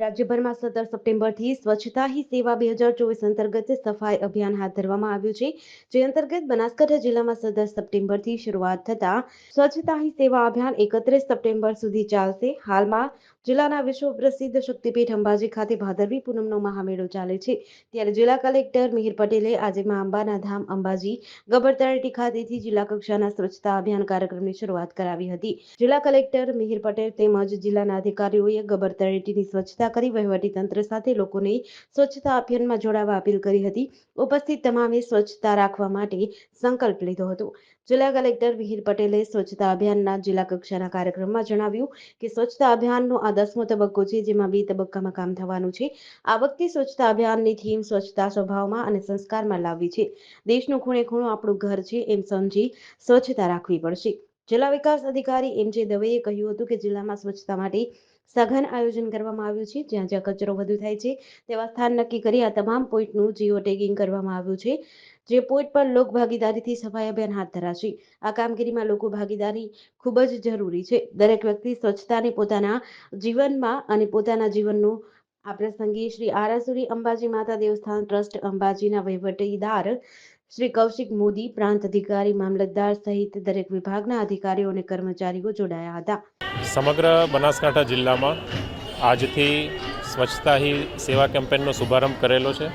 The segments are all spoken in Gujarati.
રાજ્યભરમાં સત્તર સપ્ટેમ્બરથી સ્વચ્છતા હી સેવા બે હજાર ચોવીસ અંતર્ગત સફાઈ અભિયાન હાથ ધરવામાં આવ્યું છે, જે અંતર્ગત બનાસકાંઠા જિલ્લામાં સત્તર સપ્ટેમ્બરથી શરૂઆત થતા સ્વચ્છતા હી સેવા અભિયાન એકત્રીસ સપ્ટેમ્બર સુધી ચાલશે. હાલમાં જિલ્લાના વિશ્વ પ્રસિદ્ધ શક્તિપીઠ અંબાજી ખાતે ભાદરવી પૂનમનો મહામેળો ચાલે છે. ત્યારે જિલ્લા કલેક્ટર મિહિર પટેલે આજે મા અંબાના ધામ અંબાજી ગબ્બર તળેટી ખાતેથી જિલ્લા કક્ષાના સ્વચ્છતા અભિયાન કાર્યક્રમની શરૂઆત કરાવી હતી. જિલ્લા કલેક્ટર મિહિર પટેલ તેમજ જિલ્લાના અધિકારીઓએ ગબ્બર તળેટીની સ્વચ્છતા કરી વહીવટીતંત્ર સાથે લોકોને સ્વચ્છતા અભિયાનમાં જોડાવા અપીલ કરી હતી. ઉપસ્થિત તમામે સ્વચ્છતા રાખવા માટે સંકલ્પ લીધો હતો. જિલ્લા કલેક્ટર મિહિર પટેલે સ્વચ્છતા અભિયાનના જિલ્લા કક્ષાના કાર્યક્રમમાં જણાવ્યું કે સ્વચ્છતા અભિયાનનો આ દસમો તબક્કો છે, જેમાં બે તબક્કામાં કામ થવાનું છે. આ વખતે સ્વચ્છતા અભિયાનની થીમ સ્વચ્છતા સ્વભાવમાં અને સંસ્કારમાં લાવવી છે. દેશનું ખૂણે ખૂણો આપણું ઘર છે એમ સમજી સ્વચ્છતા રાખવી પડશે. જિલ્લા વિકાસ અધિકારી એમ જે દવેએ કહ્યું હતું કે જિલ્લામાં સ્વચ્છતા માટે સઘન આયોજન કરવામાં આવ્યું છે. જ્યાં જ્યાં કચરો વધુ થાય છે, તેવા સ્થાન નક્કી કરી આ તમામ પોઈન્ટનું જીઓ ટેગિંગ કરવામાં આવ્યું છે. જે પોઈન્ટ પર લોક ભાગીદારીથી સફાઈ અભિયાન હાથ ધરાશે. આ કામગીરીમાં લોકો ભાગીદારી ખૂબ જ જરૂરી છે. દરેક વ્યક્તિ સ્વચ્છતાને પોતાના જીવનમાં અને પોતાના જીવનનું આ પ્રસંગે શ્રી આરાસુરી અંબાજી માતા દેવસ્થાન ટ્રસ્ટ અંબાજીના વહીવટીદાર શ્રી કૌશિક મોદી, પ્રાંત અધિકારી, મામલતદાર સહિત દરેક વિભાગના અધિકારીઓ અને કર્મચારીઓ જોડાયા હતા. સમગ્ર બનાસકાંઠા જિલ્લામાં આજથી સ્વચ્છતા હી સેવા કેમ્પેનનો શુભારંભ કરેલો છે.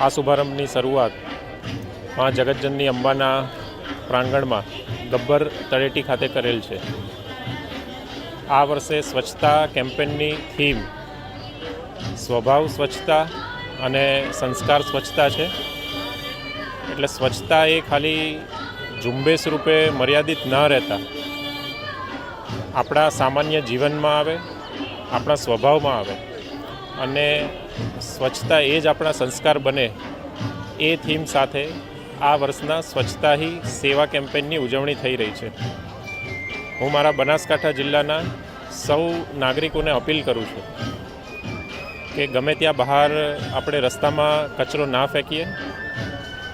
આ શુભારંભની શરૂઆત મા જગતજનની અંબાના પ્રાંગણમાં ગબ્બર તળેટી ખાતે કરેલ છે. આ વર્ષે સ્વચ્છતા કેમ્પેનની થીમ સ્વભાવ સ્વચ્છતા અને સંસ્કાર સ્વચ્છતા છે. એટલે સ્વચ્છતા એ ખાલી ઝુંબેશ રૂપે મર્યાદિત ન રહેતા. આપણા સામાન્ય જીવનમાં આવે, આપણા સ્વભાવમાં આવે અને સ્વચ્છતા એ જ આપણા સંસ્કાર બને એ થીમ સાથે આ વર્ષના સ્વચ્છતા હી સેવા કેમ્પેનની ઉજવણી થઈ રહી છે. હું મારા બનાસકાંઠા જિલ્લાના સૌ નાગરિકોને અપીલ કરું છું કે ગમે ત્યાં બહાર આપણે રસ્તામાં કચરો ના ફેંકીએ,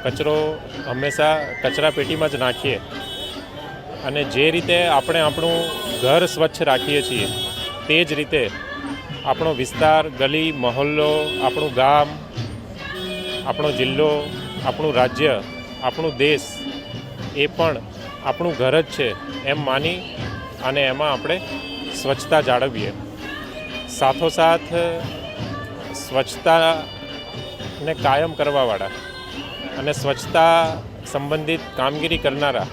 કચરો હંમેશા કચરા પેટીમાં જ નાખીએ અને જે રીતે આપણે આપણું ઘર સ્વચ્છ રાખીએ છીએ. તે જ રીતે આપણો વિસ્તાર, ગલી, મહોલ્લો, આપણું ગામ, આપણો જિલ્લો, આપણું રાજ્ય, આપણું દેશ એ પણ આપણું ઘર જ છે એમ માની અને એમાં આપણે સ્વચ્છતા જાળવીએ. સાથોસાથ સ્વચ્છતાને કાયમ કરવાવાળા અને સ્વચ્છતા સંબંધિત કામગીરી કરનારા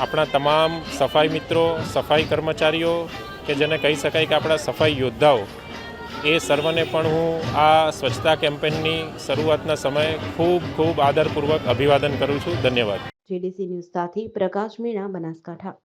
આપણા તમામ સફાઈ મિત્રો, સફાઈ કર્મચારીઓ કે જેને કહી શકાય કે આપણા સફાઈ યોદ્ધાઓ, એ સર્વને પણ હું આ સ્વચ્છતા કેમ્પેનની શરૂઆતના સમયે ખૂબ ખૂબ આદરપૂર્વક અભિવાદન કરું છું. ધન્યવાદ. જેડીસી ન્યૂઝ સાથે પ્રકાશ મીણા બનાસકાંઠા.